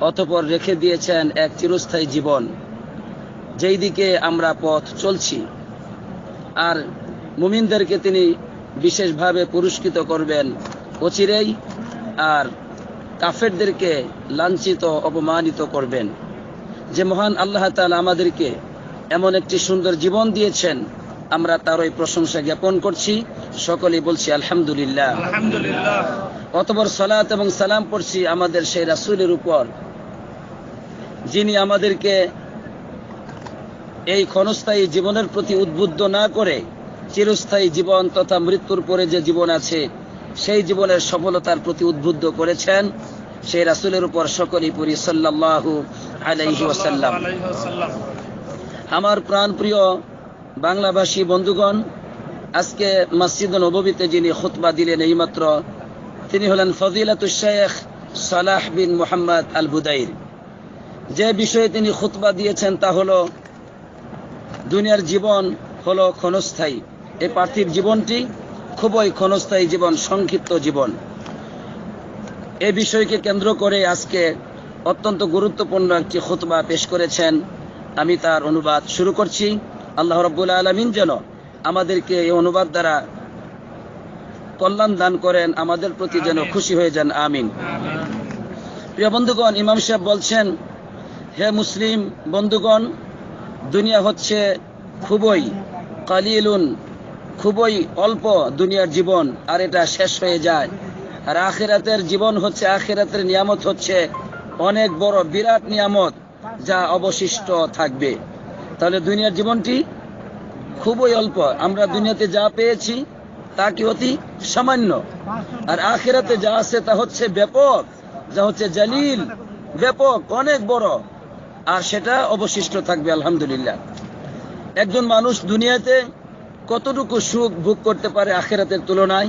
অতপর রেখে দিয়েছেন এক চিরস্থায়ী জীবন যেই দিকে আমরা পথ চলছি। আর মুমিনদেরকে তিনি বিশেষভাবে পুরস্কৃত করবেন অচিরেই আর কাফেরদেরকে লাঞ্ছিত অপমানিত করবেন। যে মহান আল্লাহ তাল আমাদেরকে এমন একটি সুন্দর জীবন দিয়েছেন আমরা তার ওই প্রশংসা জ্ঞাপন করছি। সকলেই বলছি আলহামদুলিল্লাহ। অতবর সালাত এবং সালাম পড়ছি আমাদের সেই রাসুলের উপর। যিনি আমাদেরকে এই ক্ষণস্থায়ী জীবনের প্রতি উদ্বুদ্ধ না করে চিরস্থায়ী জীবন তথা মৃত্যুর পরে যে জীবন আছে সেই জীবনের সফলতার প্রতি উদ্বুদ্ধ করেছেন সেই রাসুলের উপর সকলেই পড়ি সাল্লাহু আলাইহি ওসাল্লাম আমার প্রাণপ্রিয় বাংলাভাষী বন্ধুগণ আজকে মসজিদ নবীতে যিনি খুতবা দিলেন এইমাত্র তিনি হলেন ফজিলাত শেখ সালাহ বিন মোহাম্মদ আল বুদাইর যে বিষয়ে তিনি খুতবা দিয়েছেন তা হলো দুনিয়ার জীবন হলো ক্ষণস্থায়ী। এই পার্থিব জীবনটি খুবই ক্ষণস্থায়ী জীবন সংক্ষিপ্ত জীবন। এই বিষয়কে কেন্দ্র করে আজকে অত্যন্ত গুরুত্বপূর্ণ একটি খুতবা পেশ করেছেন। আমি তার অনুবাদ শুরু করছি। আল্লাহ রব্বুল আলমিন যেন আমাদেরকে এই অনুবাদ দ্বারা কল্যাণ দান করেন আমাদের প্রতি যেন খুশি হয়ে যান আমিন। প্রিয় বন্ধুগণ ইমাম সাহেব বলছেন হে মুসলিম বন্ধুগণ, দুনিয়া হচ্ছে খুবই কালিলুন, খুবই অল্প দুনিয়ার জীবন, আর এটা শেষ হয়ে যায়। আর আখেরাতের জীবন হচ্ছে, আখেরাতের নিয়ামত হচ্ছে অনেক বড় বিরাট নিয়ামত যা অবশিষ্ট থাকবে। তাহলে দুনিয়ার জীবনটি খুবই অল্প। আমরা দুনিয়াতে যা পেয়েছি, তা কি অতি সামান্য? আর আখেরাতে যা আছে, তা হচ্ছে ব্যাপক, যা হচ্ছে জালিল, ব্যাপক, অনেক বড়। আর সেটা অবশিষ্ট থাকবে, আলহামদুলিল্লাহ। একজন মানুষ দুনিয়াতে কতটুকু সুখ ভোগ করতে পারে আখেরাতের তুলনায়,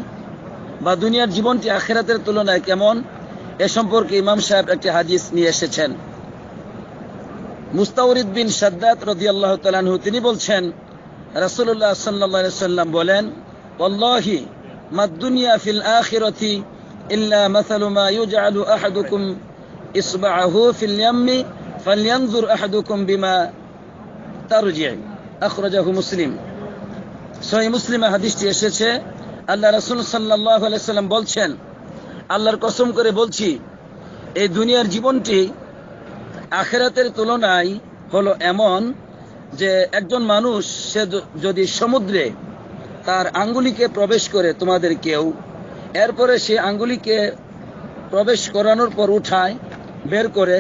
বা দুনিয়ার জীবনটি আখেরাতের তুলনায় কেমন, এ সম্পর্কে ইমাম সাহেব একটি হাদিস নিয়ে এসেছেন। মুস্তাউরিদ বিন সাদ্দাত রদি আল্লাহ তালানহু তিনি বলছেন রাসুল্লাহ আলাইহি সাল্লাম বলেন, ওয়াল্লাহি মাদ-দুনিয়া ফিল আখিরাতি ইল্লা মাসালু মা ইউজআলু আহাদুকুম ইসবা'াহু ফিল ফালয়ানজুর আহাদুকুম বিমা তারজি' আখরাজাহু মুসলিম সহিহ মুসলিমে হাদিসটি এসেছে, আল্লাহ রাসূল সাল্লাল্লাহু আলাইহি সাল্লাম বলছেন, আল্লাহর কসম করে বলছি, এই দুনিয়ার জীবনটি আখেরাতের তুলনায় হলো এমন যে একজন মানুষ, সে যদি সমুদ্রে তার আঙ্গুলিকে প্রবেশ করে তোমাদের কেউ, এরপরে সে আঙ্গুলিকে প্রবেশ করানোর পর উঠায়, বের করে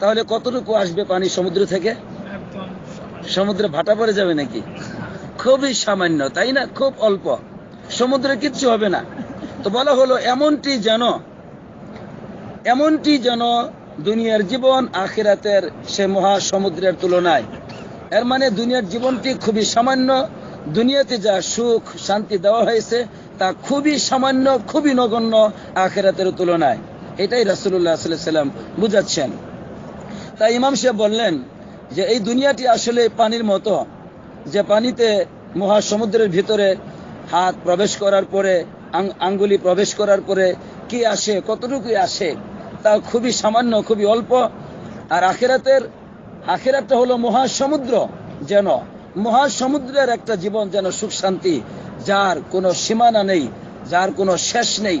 তাহলে কতটুকু আসবে পানি সমুদ্র থেকে? সমুদ্রে ভাটা পড়ে যাবে নাকি? খুবই সামান্য, তাই না? খুব অল্প। সমুদ্রে কিচ্ছু হবে না। তো বলা হলো, এমনটি যেন এমনটি যেন দুনিয়ার জীবন আখিরাতের সে মহা সমুদ্রের তুলনায়। এর মানে দুনিয়ার জীবনটি খুবই সামান্য, দুনিয়াতে যা সুখ, শান্তি দেওয়া হয়েছে, তা খুবই সামান্য, খুবই নগণ্য আখিরাতের তুলনায়। এটাই আলাইহি সাল্লাম বুঝাচ্ছেন। তাই ইমাম সাহেব বললেন যে, এই দুনিয়াটি আসলে পানির মতো, যে পানিতে মহাসমুদ্রের ভিতরে হাত প্রবেশ করার পরে আঙ্গুলি প্রবেশ করার পরে কি আসে কতটুকু আসে, তা খুবই সামান্য, খুবই অল্প। আর আখেরাতের, আখেরাতটা হলো মহাসমুদ্র যেন, মহাসমুদ্রের একটা জীবন যেন সুখ শান্তি, যার কোনো সীমানা নেই, যার কোনো শেষ নেই,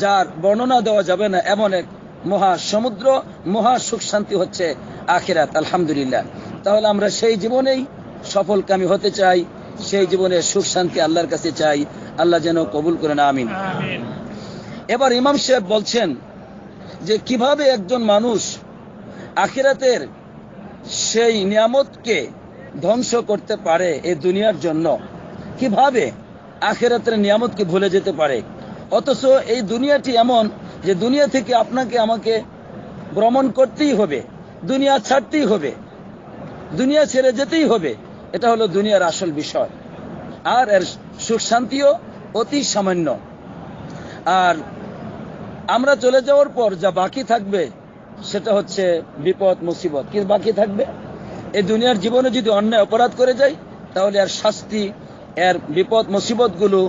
যার বর্ণনা দেওয়া যাবে না এমন এক মহা সমুদ্র মহা সুখ শান্তি হচ্ছে আখিরাত আলহামদুলিল্লাহ। তাহলে আমরা সেই জীবনেই সফলকামী হতে চাই সেই জীবনে সুখ শান্তি আল্লাহর কাছে চাই আল্লাহ যেন কবুল করেন আমিন। আমিন। এবার ইমাম সাহেব বলছেন যে কীভাবে একজন মানুষ আখিরাতের সেই নিয়ামতকে ধ্বংস করতে পারে এই দুনিয়ার জন্য? কীভাবে আখেরাতের নিয়ামতকে ভুলে যেতে পারে? অথচ এই দুনিয়াটি এমন যে দুনিয়া থেকে আপনাকে আমাকে ভ্রমণ করতেই হবে, দুনিয়া ছাড়তেই হবে, দুনিয়া ছেড়ে যেতেই হবে, এটা হলো দুনিয়ার আসল বিষয়। আর এর সুখ শান্তিও অতি সামান্য। আর আমরা চলে যাওয়ার পর যা বাকি থাকবে, সেটা হচ্ছে বিপদ, মুসিবত। কি বাকি থাকবে? এই দুনিয়ার জীবনে যদি অন্যায় অপরাধ করে যাই, তাহলে এর শাস্তি, এর বিপদ, মুসিবতগুলো,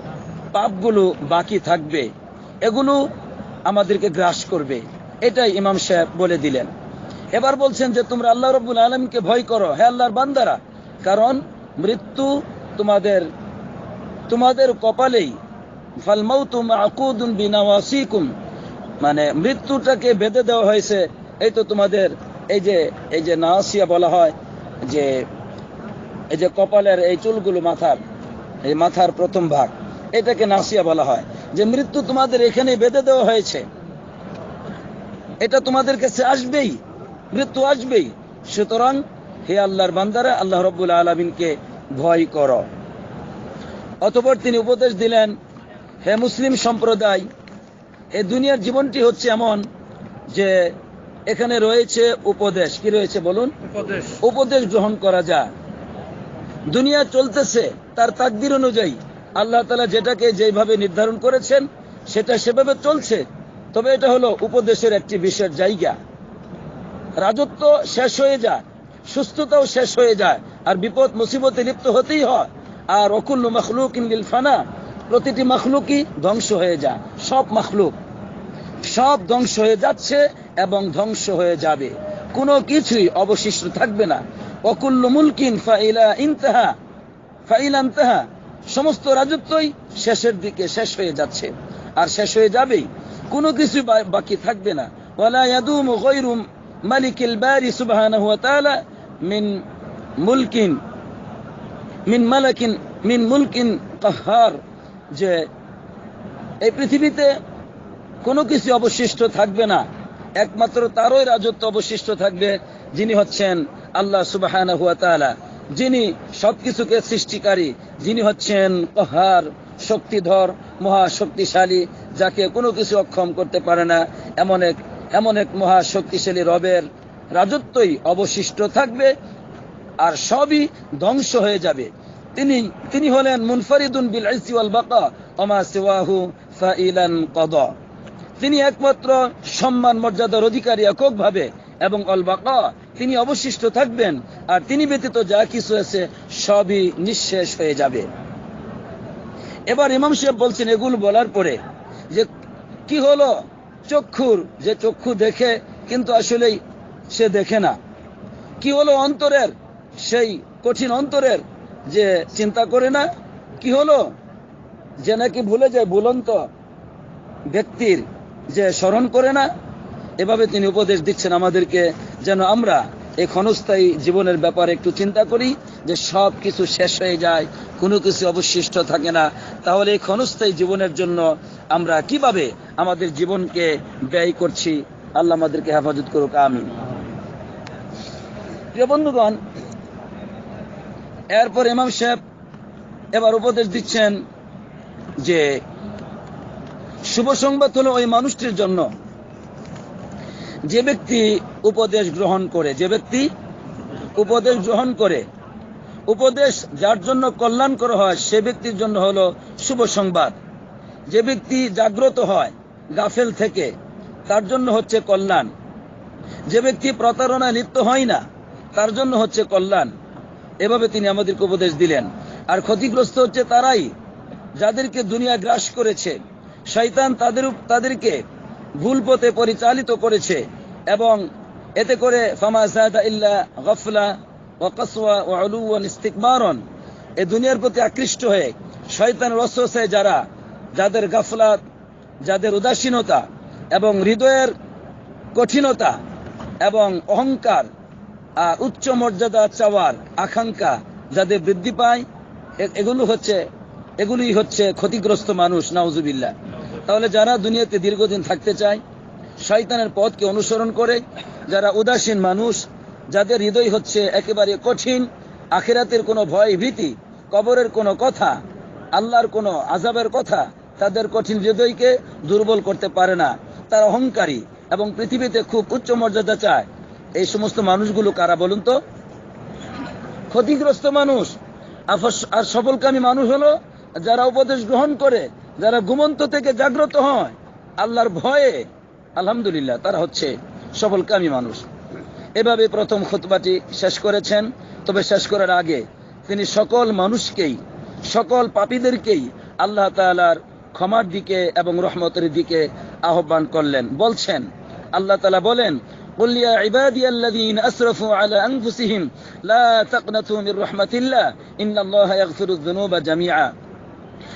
পাপগুলো বাকি থাকবে। এগুলো আমাদেরকে গ্রাস করবে। এটাই ইমাম সাহেব বলে দিলেন। এবার বলছেন যে, তোমরা আল্লাহ রব্বুল আলমকে ভয় করো, হে আল্লাহর বান্দারা। কারণ মৃত্যু তোমাদের তোমাদের কপালেই। ফালমাউতুম আকুদুন বিনাওয়াসিকুম। মানে মৃত্যুটাকে বেঁধে দেওয়া হয়েছে। এই তো তোমাদের, এই যে এই যে নাসিয়া বলা হয়, যে, এই যে কপালের এই চুলগুলো মাথার, এই মাথার প্রথম ভাগ, এটাকে নাসিয়া বলা হয়। যে মৃত্যু তোমাদের এখানে বেঁধে দেওয়া হয়েছে এটা তোমাদের কাছে আসবেই মৃত্যু আসবেই। সুতরাং হে আল্লাহর বান্দারা আল্লাহ রব্বুল আলমিনকে ভয় করো। অতপর তিনি উপদেশ দিলেন হে মুসলিম সম্প্রদায় এই দুনিয়ার জীবনটি হচ্ছে এমন যে এখানে রয়েছে উপদেশ। কি রয়েছে বলুন? উপদেশ। উপদেশ গ্রহণ করা যায়। দুনিয়া চলতেছে তার তাকদির অনুযায়ী। আল্লাহ তালা যেটাকে যেভাবে নির্ধারণ করেছেন, সেটা সেভাবে চলছে। তবে এটা হলো উপদেশের একটি বিশেষ জায়গা। রাজত্ব শেষ হয়ে যায়, সুস্থতাও শেষ হয়ে যায়, আর বিপদ, মুসিবতে লিপ্ত হতেই হয়। আর অকুল্ল মখলুক ইন্দিল ফানা, প্রতিটি মখলুকই ধ্বংস হয়ে যায়, সব মখলুক। সব ধ্বংস হয়ে যাচ্ছে এবং ধ্বংস হয়ে যাবে। কোনো কিছুই অবশিষ্ট থাকবে না। অকুল্ল মুলকিন ফাইলা ইনতাহা ফাইলা ইনতাহা। সমস্ত রাজত্বই শেষের দিকে শেষ হয়ে যাচ্ছে। আর শেষ হয়ে যাবেই। কোনো কিছু বাকি থাকবে না। কাহার যে এই পৃথিবীতে কোনো কিছু অবশিষ্ট থাকবে না। একমাত্র তারই রাজত্ব অবশিষ্ট থাকবে, যিনি হচ্ছেন আল্লাহ তাআলা। যিনি সবকিছুকে সৃষ্টিকারী যিনি হচ্ছেন কহার, শক্তিধর মহা শক্তিশালী যাকে কোনো কিছু অক্ষম করতে পারে না, এমন এক এমন এক মহা শক্তিশালী রবের রাজত্বই অবশিষ্ট থাকবে আর সবই ধ্বংস হয়ে যাবে। তিনি তিনি হলেন মুনফারিদুন বিল ইসি ওয়াল বাকা, ওমা সিওয়াহু ফাইলান কদা। তিনি একমাত্র সম্মান, মর্যাদার অধিকারী এককভাবে এবং অল বাকা তিনি অবশিষ্ট থাকবেন, আর তিনি ব্যতীত যা কিছু আছে সবই নিঃশেষ হয়ে যাবে। এবার ইমাম সাহেব বলছেন, এগুলো বলার পরে যে কি হলো? চক্ষুর, যে চক্ষু দেখে, কিন্তু আসলেই সে দেখে না। কি হলো অন্তরের? সেই কঠিন অন্তরের যে চিন্তা করে না? কি হলো? যে নাকি ভুলে যায় ভুলন্ত ব্যক্তির যে স্মরণ করে না? এভাবে তিনি উপদেশ দিচ্ছেন আমাদেরকে যেন আমরা এই ক্ষণস্থায়ী জীবনের ব্যাপারে একটু চিন্তা করি যে সব কিছু শেষ হয়ে যায়, কোনো কিছু অবশিষ্ট থাকে না। তাহলে এই ক্ষণস্থায়ী জীবনের জন্য আমরা কীভাবে আমাদের জীবনকে ব্যয় করছি? আল্লাহ আমাদেরকে হেফাজত করুক আমি প্রিয় বন্ধুগণ, এরপর ইমাম সাহেব এবার উপদেশ দিচ্ছেন যে শুভ সংবাদ হলো ওই মানুষটির জন্য। যে ব্যক্তি উপদেশ গ্রহণ করে, যে ব্যক্তি উপদেশ গ্রহণ করে, উপদেশ যার জন্য কল্যাণ করা হয়, সে ব্যক্তির জন্য হলো শুভ সংবাদ। যে ব্যক্তি জাগ্রত হয়, গাফেল থেকে, তার জন্য হচ্ছে কল্যাণ। যে ব্যক্তি প্রতারণায় লিপ্ত হয় না, তার জন্য হচ্ছে কল্যাণ। এভাবে তিনি আমাদেরকে উপদেশ দিলেন। আর ক্ষতিগ্রস্ত হচ্ছে তারাই, যাদেরকে দুনিয়া গ্রাস করেছে। শৈতান তাদের তাদেরকে ভুল পথে পরিচালিত করেছে এবং এতে করে ফামা এই দুনিয়ার প্রতি আকৃষ্ট হয়ে শয়তানের ওয়াসওয়াসায় যারা, যাদের গাফলাত, যাদের উদাসীনতা এবং হৃদয়ের কঠিনতা এবং অহংকার আর উচ্চ মর্যাদা চাওয়ার আকাঙ্ক্ষা যাদের বৃদ্ধি পায় এগুলো হচ্ছে এগুলি হচ্ছে ক্ষতিগ্রস্ত মানুষ, নাউজুবিল্লাহ। তাহলে যারা দুনিয়াতে দীর্ঘদিন থাকতে চায়, শয়তানের পথকে অনুসরণ করে, যারা উদাসীন মানুষ, যাদের হৃদয় হচ্ছে একেবারে কঠিন, আখেরাতের কোনো ভয় ভীতি, কবরের কোনো কথা, আল্লাহর কোনো আজাবের কথা, তাদের কঠিন হৃদয়কে দুর্বল করতে পারে না। তারা অহংকারী এবং পৃথিবীতে খুব উচ্চ মর্যাদা চায়। এই সমস্ত মানুষগুলো কারা বলুন তো? ক্ষতিগ্রস্ত মানুষ। আর সফলকামী মানুষ হলো যারা উপদেশ গ্রহণ করে যারা ঘুমন্ত থেকে জাগ্রত হয় আল্লাহর ভয়ে আলহামদুলিল্লাহ তারা হচ্ছে সফলকামী মানুষ এভাবে প্রথম খুতবাটি শেষ করেছেন তবে শেষ করার আগে তিনি সকল মানুষকেই সকল পাপীদেরকেই আল্লাহ তাআলার ক্ষমার দিকে এবং রহমতের দিকে আহ্বান করলেন বলছেন আল্লাহ তাআলা বলেন قل يا عبادي الذين أسرفوا على أنفسهم لا تقنطوا من رحمة الله إن الله يغفر الذنوب جميعا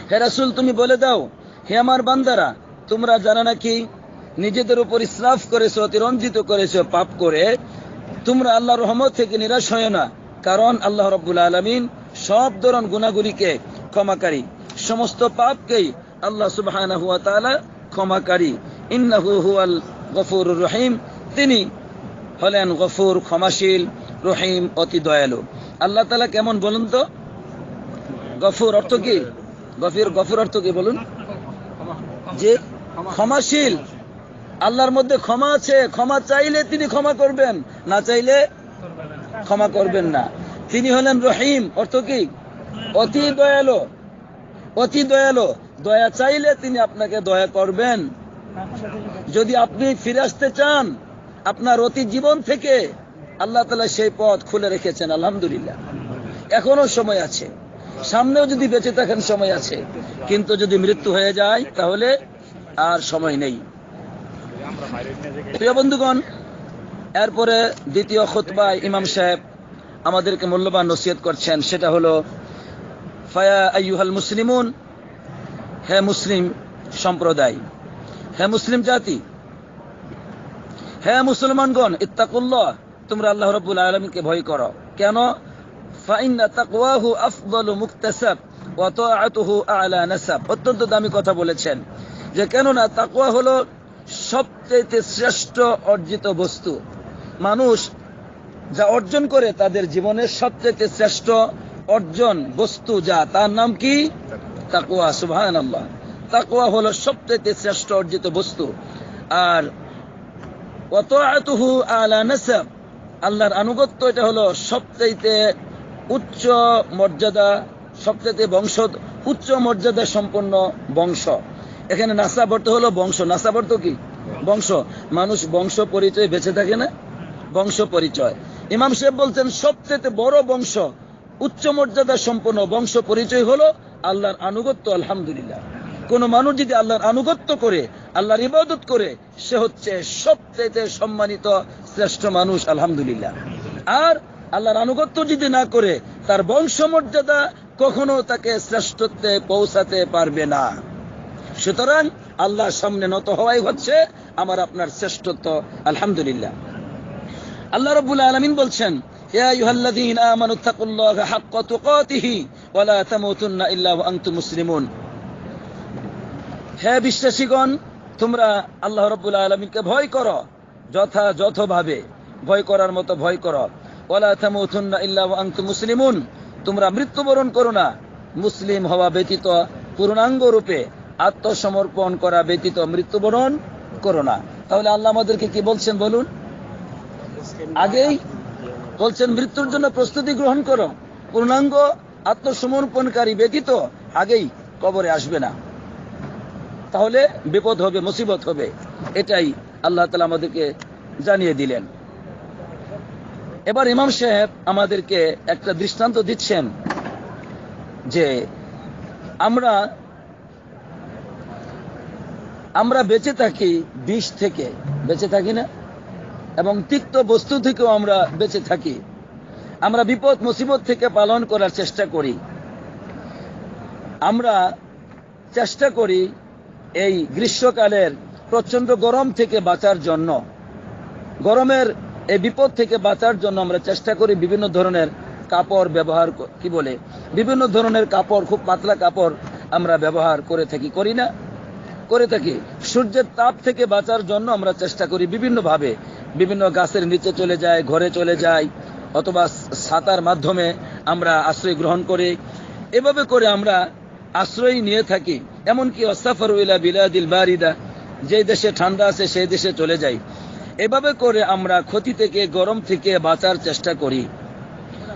হে রাসূল, তুমি বলে দাও, হে আমার বান্দারা, তোমরা জানা নাকি, নিজেদের উপর ইসরাফ করেছ, অতিরঞ্জিত করেছ, পাপ করে, তোমরা আল্লাহর রহমত থেকে নিরাশ হয় না, কারণ আল্লাহ রব্বুল আলমিন সব ধরন গুণাগুলিকে ক্ষমাকারী, সমস্ত পাপকেই আল্লাহ তাআলা ক্ষমাকারী। ইন্নাহু হুয়াল গফুরুর রহিম, তিনি হলেন গফুর, ক্ষমাশীল, রহিম, অতি দয়ালু। আল্লাহ তালা কেমন বলুন তো? গফুর অর্থ কি? গফির, গফুর অর্থ কি বলুন? যে ক্ষমাশীল, আল্লাহর মধ্যে ক্ষমা আছে, ক্ষমা চাইলে তিনি ক্ষমা করবেন, না চাইলে ক্ষমা করবেন না। তিনি হলেন রহিম, অর্থ কি? অতি দয়ালু অতি দয়ালু। দয়া চাইলে তিনি আপনাকে দয়া করবেন। যদি আপনি ফিরে আসতে চান, আপনার অতি জীবন থেকে আল্লাহ তালা সেই পথ খুলে রেখেছেন, আলহামদুলিল্লাহ। এখনও সময় আছে। সামনেও যদি বেঁচে থাকেন, সময় আছে। কিন্তু যদি মৃত্যু হয়ে যায়, তাহলে আর সময় নেই। প্রিয় বন্ধুগণ, এরপরে দ্বিতীয় খুতবায় ইমাম সাহেব আমাদেরকে মূল্যবান নসিহত করছেন। সেটা হলো, ফায়া আইয়ুহাল মুসলিমুন, হে মুসলিম সম্প্রদায়, হে মুসলিম জাতি, হে মুসলমানগণ, ইত্তাকুল্লাহ, তোমরা আল্লাহ রাব্বুল আলামিনকে ভয় করো। কেন? ফাইন্না তাকওয়াহু আফদালু মুকতাসাব ওয়া তাআতুহু আ'লা নাসাব অত্যন্ত দামি কথা বলেছেন যে কেননা তাকওয়া হলো সবচেয়ে শ্রেষ্ঠ অর্জিত বস্তু। মানুষ যা অর্জন করে তাদের জীবনের সবচেয়ে শ্রেষ্ঠ অর্জন বস্তু যা, তার নাম কি? তাকওয়া, সুবহানাল্লাহ। তাকওয়া হলো সবচেয়ে শ্রেষ্ঠ অর্জিত বস্তু। আর ওয়াতাআতুহু আলা নাসাব, আল্লাহর আনুগত্য এটা হলো সবচাইতে উচ্চ মর্যাদা সবচাইতে বংশ উচ্চ মর্যাদা সম্পন্ন বংশ। এখানে নাসাবর্ত হলো বংশ। নাসাবর্ত কি? বংশ। মানুষ বংশ পরিচয় বেঁচে থাকে না? বংশ পরিচয়। ইমাম সাহেব বলছেন, সবচেয়ে বড় বংশ, উচ্চ মর্যাদা সম্পন্ন বংশ পরিচয় হলো আল্লাহর আনুগত্য, আলহামদুলিল্লাহ। কোন মানুষ যদি আল্লাহর আনুগত্য করে, আল্লাহর ইবাদত করে, সে হচ্ছে সবচেয়ে সম্মানিত শ্রেষ্ঠ মানুষ, আলহামদুলিল্লাহ। আর আল্লাহর আনুগত্য যদি না করে, তার বংশমর্যাদা কখনো তাকে শ্রেষ্ঠত্বে পৌঁছাতে পারবে না। সুতরাং আল্লাহর সামনে নত হওয়াই হচ্ছে আমার আপনার শ্রেষ্ঠত্ব। আলহামদুলিল্লাহ। আল্লাহ রব্বুল আলামিন বলছেন তোমরা আল্লাহ ভয় করো, যথাযথভাবে। ভয় করার মতো ভয় করো। মুসলিমুন। তোমরা মৃত্যুবরণ করো না। মুসলিম হওয়া ব্যতীত পূর্ণাঙ্গ রূপে আত্মসমর্পণ করা ব্যতীত মৃত্যুবরণ করো না। তাহলে আল্লাহ আমাদেরকে কি বলছেন বলুন? আগেই বলছেন, মৃত্যুর জন্য প্রস্তুতি গ্রহণ করো। পূর্ণাঙ্গ আত্মসমর্পণকারী ব্যতীত আগেই কবরে আসবে না। তাহলে বিপদ হবে, মুসিবত হবে। এটাই আল্লাহ তালা আমাদেরকে জানিয়ে দিলেন। এবার ইমাম সাহেব আমাদেরকে একটা দৃষ্টান্ত দিচ্ছেন যে আমরা আমরা বেঁচে থাকি বিষ থেকে, বেঁচে থাকি না, এবং তিক্ত বস্তু থেকেও আমরা বেঁচে থাকি। আমরা বিপদ, মুসিবত থেকে পালন করার চেষ্টা করি। আমরা চেষ্টা করি এই গ্রীষ্মকালের প্রচণ্ড গরম থেকে বাঁচার জন্য। গরমের এই বিপদ থেকে বাঁচার জন্য আমরা চেষ্টা করি বিভিন্ন ধরনের কাপড় ব্যবহার কি বলে? বিভিন্ন ধরনের কাপড়, খুব পাতলা কাপড় আমরা ব্যবহার করে থাকি, করি না? করে থাকি। সূর্যের তাপ থেকে বাঁচার জন্য আমরা চেষ্টা করি বিভিন্নভাবে। বিভিন্ন গাছের নিচে চলে যাই ঘরে চলে যাই অথবা ছাতার মাধ্যমে আমরা আশ্রয় গ্রহণ করি। এভাবে করে আমরা আশ্রয় নিয়ে থাকি। এমনকি অসাফর ইলা বিলাদিল বারিদা যে দেশে ঠান্ডা আছে সেই দেশে চলে যাই। এভাবে করে আমরা ক্ষতি থেকে, গরম থেকে বাঁচার চেষ্টা করি।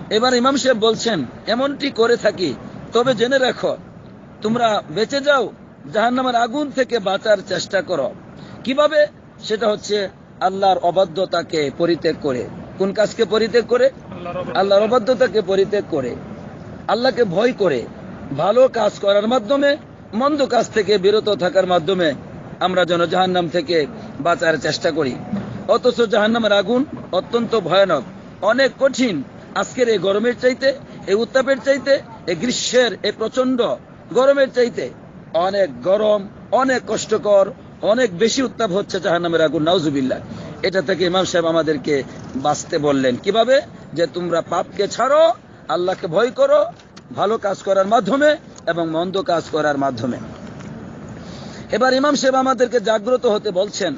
এবার ইমাম সাহেব বলছেন, এমনটি করে থাকি, তবে জেনে রাখো, তোমরা বেঁচে যাও, জাহান্নামের আগুন থেকে বাঁচার চেষ্টা করো। কীভাবে? সেটা হচ্ছে আল্লাহর অবাধ্যতাকে পরিত্যাগ করে। কোন কাজকে পরিত্যাগ করে? আল্লাহর অবাধ্যতাকে পরিত্যাগ করে। আল্লাহকে ভয় করে। ভালো কাজ করার মাধ্যমে, মন্দ কাজ থেকে বিরত থাকার মাধ্যমে আমরা যেন জাহান্নাম থেকে বাঁচার চেষ্টা করি। অথচ জাহান্নামের আগুন অত্যন্ত ভয়ানক। অনেক কঠিন। আজকের এই গরমের চাইতে, এই উত্তাপের চাইতে, এই গ্রীষ্মের এই প্রচণ্ড গরমের চাইতে অনেক গরম, অনেক কষ্টকর, অনেক বেশি উত্তাপ হচ্ছে জাহান্নামের আগুন। নাউজুবিল্লাহ। এটা থেকে ইমাম সাহেব আমাদেরকে বাঁচতে বললেন। কীভাবে? যে তোমরা পাপকে ছাড়ো, আল্লাহকে ভয় করো, ভালো কাজ করার মাধ্যমে এবং মন্দ কাজ করার মাধ্যমে। এবার ইমাম সাহেব আমাদেরকে জাগ্রত হতে বলছেন।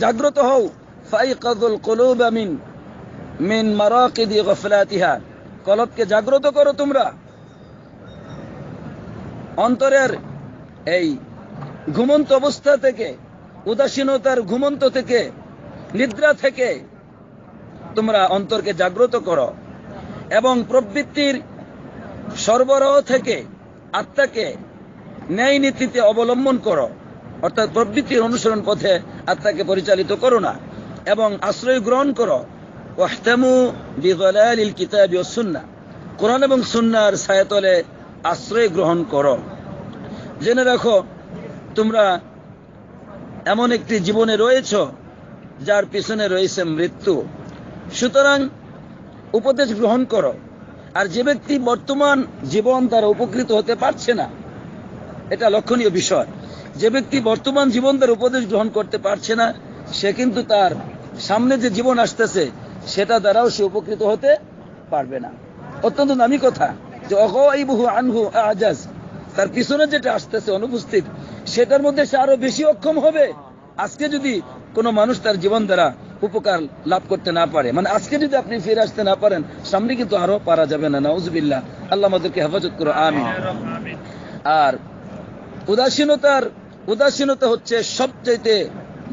জাগ্রত হও। ফাইকাদুল কুলুব মিন মিন মারাকিদি গফলাতিহা। কলবকে জাগ্রত করো তোমরা। অন্তরের এই ঘুমন্ত অবস্থা থেকে, উদাসীনতার ঘুমন্ত থেকে, নিদ্রা থেকে তোমরা অন্তরকে জাগ্রত করো এবং প্রবৃত্তির সরবরাহ থেকে আত্মাকে ন্যায় নীতিতে অবলম্বন করো। অর্থাৎ প্রবৃত্তির অনুসরণ পথে আত্মাকে পরিচালিত করো না, এবং আশ্রয় গ্রহণ করো। ওয়াহতামু বিগলালিল কিতাবি ওয়াস সুন্নাহ। কোরআন এবং সুন্নাহর ছায়াতলে আশ্রয় গ্রহণ করো। জেনে রাখো, তোমরা এমন একটি জীবনে রয়েছ, যার পিছনে রয়েছে মৃত্যু। সুতরাং উপদেশ গ্রহণ করো। আর যে ব্যক্তি বর্তমান জীবন দ্বারা উপকৃত হতে পারছে না, এটা লক্ষণীয় বিষয়। যে ব্যক্তি বর্তমান জীবন দ্বারা উপদেশ গ্রহণ করতে পারছে না, সে কিন্তু তার সামনে যে জীবন আসতেছে, সেটা দ্বারাও সে উপকৃত হতে পারবে না। অত্যন্ত দামি কথা যে অগইবহু আনহু আজাজ, তার পিছনে যেটা আসতেছে অনুপস্থিত, সেটার মধ্যে সে আরও বেশি অক্ষম হবে। আজকে যদি কোনো মানুষ তার জীবন দ্বারা উপকার লাভ করতে না পারে মানে আজকে যদি আপনি ফিরে আসতে না পারেন, সামনে কিন্তু আরও পারা যাবে না। নাউজুবিল্লাহ। আল্লাহ আমাদেরকে হেফাজত করো, আমিন। আর উদাসীনতার উদাসীনতা হচ্ছে সবচাইতে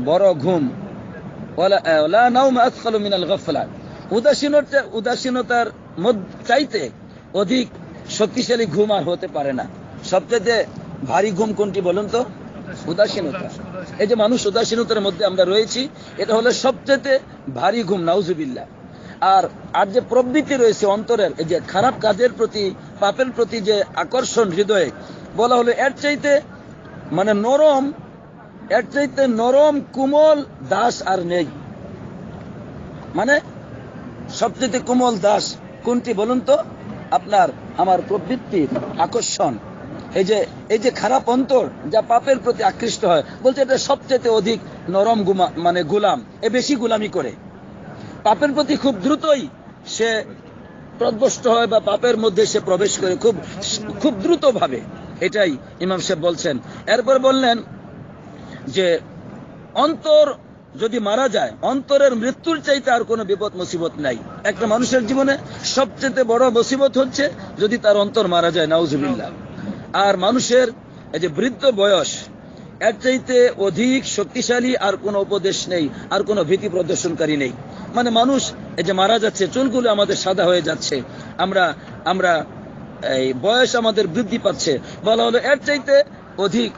বড় ঘুম। উদাসীনতা, উদাসীনতার চাইতে অধিক শক্তিশালী ঘুম আর হতে পারে না। ভারী ঘুম কোনটি বলুন তো? উদাসীনতা। এই যে মানুষ উদাসীনতার মধ্যে আমরা রয়েছি, এটা হলো সবচেয়ে ভারী ঘুম, নাউজুবিল্লাহ। আর আর যে প্রবৃত্তি রয়েছে অন্তরের, এই যে খারাপ কাজের প্রতি, পাপের প্রতি যে আকর্ষণ হৃদয়ে, বলা হলো এর চাইতে মানে নরম, এর চাইতে নরম, কোমল দাস আর নেই। মানে সবচেয়ে কোমল দাস কোনটি বলুন তো? আপনার, আমার প্রবৃত্তির আকর্ষণ। এই যে এই যে খারাপ অন্তর যা পাপের প্রতি আকৃষ্ট হয়, বলছে এটা সবচেয়ে অধিক নরম মানে গোলাম। এ বেশি গোলামি করে। পাপের প্রতি খুব দ্রুতই সে প্রদ্বষ্ট হয় বা পাপের মধ্যে সে প্রবেশ করে, খুব খুব দ্রুত ভাবে এটাই ইমাম সাহেব বলছেন। এরপর বললেন যে, অন্তর যদি মারা যায়, অন্তরের মৃত্যুর চাইতে আর কোনো বিপদ, মুসিবত নাই। একটা মানুষের জীবনে সবচেয়ে বড় মুসিবত হচ্ছে যদি তার অন্তর মারা যায়, নাউজুবিল্লাহ। আর মানুষের এই যে বৃদ্ধ বয়স, এর চাইতে অধিক শক্তিশালী আর কোনো উপদেশ নেই, আর কোনো ভীতি প্রদর্শনকারী নেই। মানে মানুষ এই যে মারা যাচ্ছে, চুলগুলো আমাদের সাদা হয়ে যাচ্ছে। আমরা আমরা এই বয়স আমাদের বৃদ্ধি পাচ্ছে। বলা হলো এর চাইতে অধিক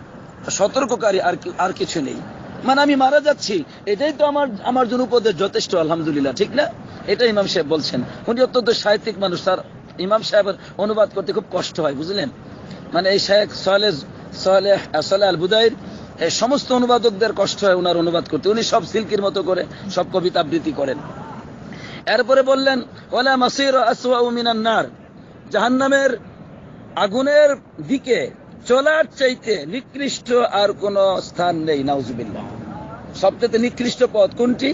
সতর্ককারী আর আর কিছু নেই। মানে আমি মারা যাচ্ছি, এটাই তো আমার আমার জন্য উপদেশ যথেষ্ট, আলহামদুলিল্লাহ, ঠিক না? এটা ইমাম সাহেব বলছেন। উনি অত্যন্ত সাহিত্যিক মানুষ, তার ইমাম সাহেবের অনুবাদ করতে খুব কষ্ট হয়, বুঝলেন? মানে এই শেখ সোহেল সোহেল সোহেল আল বুদাইর এই সমস্ত অনুবাদকদের কষ্ট হয় ওনার অনুবাদ করতে। উনি সব সিল্কির মতো করে সব কবিতা আবৃত্তি করেন। এরপরে বললেন ওলা মাসির আসওয়া মিনান নার। জাহান্নামের আগুনের দিকে চলার চাইতে নিকৃষ্ট আর কোন স্থান নেই, নাউজুবিল্লাহ। সবচেয়ে নিকৃষ্ট পথ কোনটি?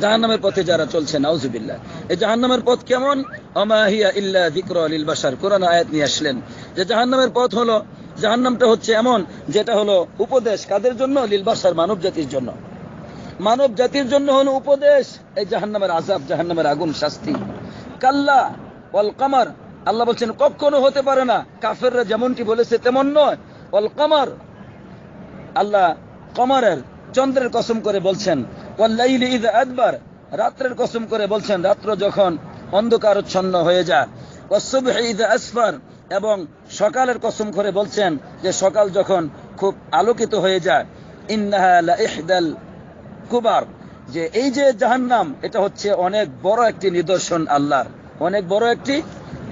জাহান্নামের পথে যারা চলছে, নাউজুবিল্লাহ। এই জাহান্নামের পথ কেমন? ইল্লা বাশার। কোরআন আয়াত নিয়ে আসলেন যে জাহান্নামের পথ হলো, জাহান্নামটা হচ্ছে এমন যেটা হলো উপদেশ কাদের জন্য? লিল বাশার, মানব জাতির জন্য। মানব জাতির জন্য হলো উপদেশ। এই জাহান্নামের আজাব জাহান্নামের আগুন, শাস্তি। কাল্লা কামার আল্লাহ বলছেন, কখনো হতে পারে না। কাফেররা যেমনটি বলেছে, তেমন নয়। ওয়াল কামার, আল্লাহ কমারের চন্দ্রের কসম করে বলছেন আদবার, রাত্রের কসম করে বলছেন, রাত্র যখন অন্ধকারচ্ছন্ন হয়ে যায়। এবং সকালের কসম করে বলছেন যে সকাল যখন খুব আলোকিত হয়ে যায়, ইন্নাহা কুবার, যে এই যে জাহান্নাম, এটা হচ্ছে অনেক বড় একটি নিদর্শন আল্লাহর। অনেক বড় একটি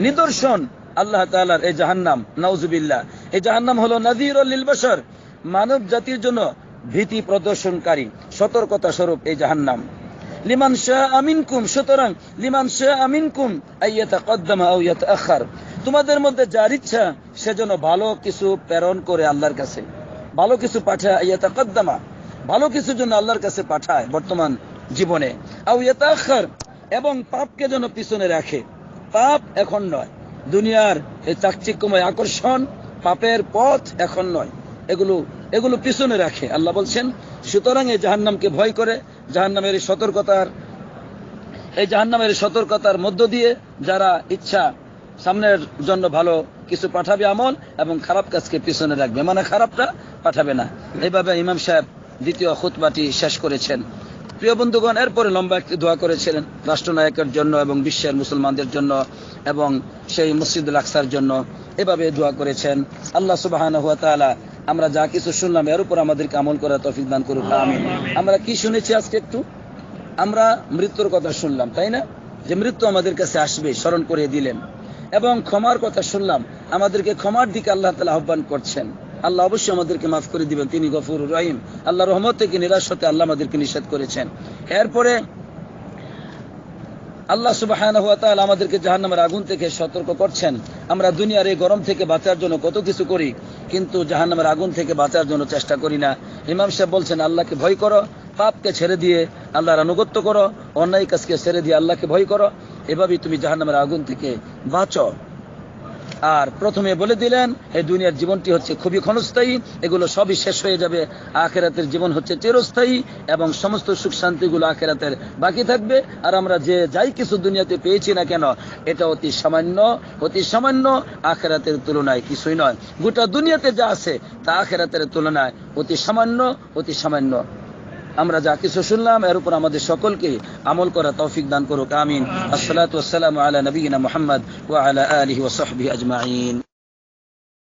নিদর্শন আল্লাহ তাআলার এই জাহান্নাম, নাউজুবিল্লাহ। এই জাহান্নাম হলো লিল বাশার, মানব জাতির জন্য ভীতি প্রদর্শনকারী সতর্কতা স্বরূপ এই জাহান্নাম। লিমান শাহ আমিনকুম সুতরাং লিমান শাহ আমিনকুম আইয়াতাকাদ্দামা আও ইয়াতাআখার। তোমাদের মধ্যে যার ইচ্ছা, সে যেন ভালো কিছু প্রেরণ করে আল্লাহর কাছে। ভালো কিছু পাঠায় ইয়াতাকাদ্দামা। ভালো কিছুর জন্য আল্লাহর কাছে পাঠায় বর্তমান জীবনে। আও ইয়াতাআখার এবং পাপকে যেন পিছনে রাখে। পাপ এখন নয়। দুনিয়ার এই চাকচিক্যময় আকর্ষণ পাপের পথ এখন নয়। এগুলো এগুলো পিছনে রাখে। আল্লাহ বলছেন, সুতরাং এই জাহান্নামকে ভয় করে, জাহান্নামের এই সতর্কতার, এই জাহান্নামের সতর্কতার মধ্য দিয়ে যারা ইচ্ছা সামনের জন্য ভালো কিছু পাঠাবে আমল এবং খারাপ কাজকে পিছনে রাখবে। মানে খারাপটা পাঠাবে না। এইভাবে ইমাম সাহেব দ্বিতীয় খুতবাটি শেষ করেছেন। প্রিয় বন্ধুগণ, এরপরে লম্বা একটি দোয়া করেছিলেন রাষ্ট্রনায়কের জন্য এবং বিশ্বের মুসলমানদের জন্য এবং সেই মসজিদুল আকসার জন্য। এভাবে দোয়া করেছেন, আল্লাহ সুবাহ আমরা যা কিছু শুনলাম এর উপর আমাদেরকে আমল করার তৌফিক দান করুক। আমি আমরা কি শুনেছি আজকে একটু? আমরা মৃত্যুর কথা শুনলাম, তাই না? যে মৃত্যু আমাদের কাছে আসবে, স্মরণ করে দিলেন। এবং ক্ষমার কথা শুনলাম, আমাদেরকে ক্ষমার দিকে আল্লাহ তালা আহ্বান করছেন। আল্লাহ অবশ্যই আমাদেরকে মাফ করে দিবেন, তিনি গফুর রহিম। আল্লাহ রহমত থেকে নিরাশ হতে আল্লাহ আমাদেরকে নিষেধ করেছেন। এরপরে আল্লাহ সুবাহ আমাদেরকে জাহান্নামের আগুন থেকে সতর্ক করছেন। আমরা দুনিয়ার এই গরম থেকে বাঁচার জন্য কত কিছু করি, কিন্তু জাহান্নামের আগুন থেকে বাঁচার জন্য চেষ্টা করি না। ইমাম সাহেব বলছেন, আল্লাহকে ভয় করো, পাপকে ছেড়ে দিয়ে আল্লাহর আনুগত্য করো, অন্যায় কাজকে ছেড়ে দিয়ে আল্লাহকে ভয় করো। এভাবেই তুমি জাহান্নামের আগুন থেকে বাঁচো। আর প্রথমে বলে দিলেন এই দুনিয়ার জীবনটি হচ্ছে খুবই ক্ষণস্থায়ী, এগুলো সবই শেষ হয়ে যাবে, আখেরাতের জীবন হচ্ছে চিরস্থায়ী এবং সমস্ত সুখ শান্তিগুলো আখেরাতের বাকি থাকবে। আর আমরা যে যাই কিছু দুনিয়াতে পেয়েছি না কেন, এটা অতি সামান্য অতি সামান্য আখেরাতের তুলনায় কিছুই নয়। গোটা দুনিয়াতে যা আছে তা আখেরাতের তুলনায় অতি সামান্য অতি সামান্য। আমরা যা কিছু শুনলাম, এর উপর আমাদের সকলকে আমল করা তৌফিক দান করুক, আমিন। আসসালাতু ওয়াসসালামু আলা নবিয়িনা মুহাম্মদ ওয়া আলা আলিহি ওয়া সাহবিহি আজমাইন।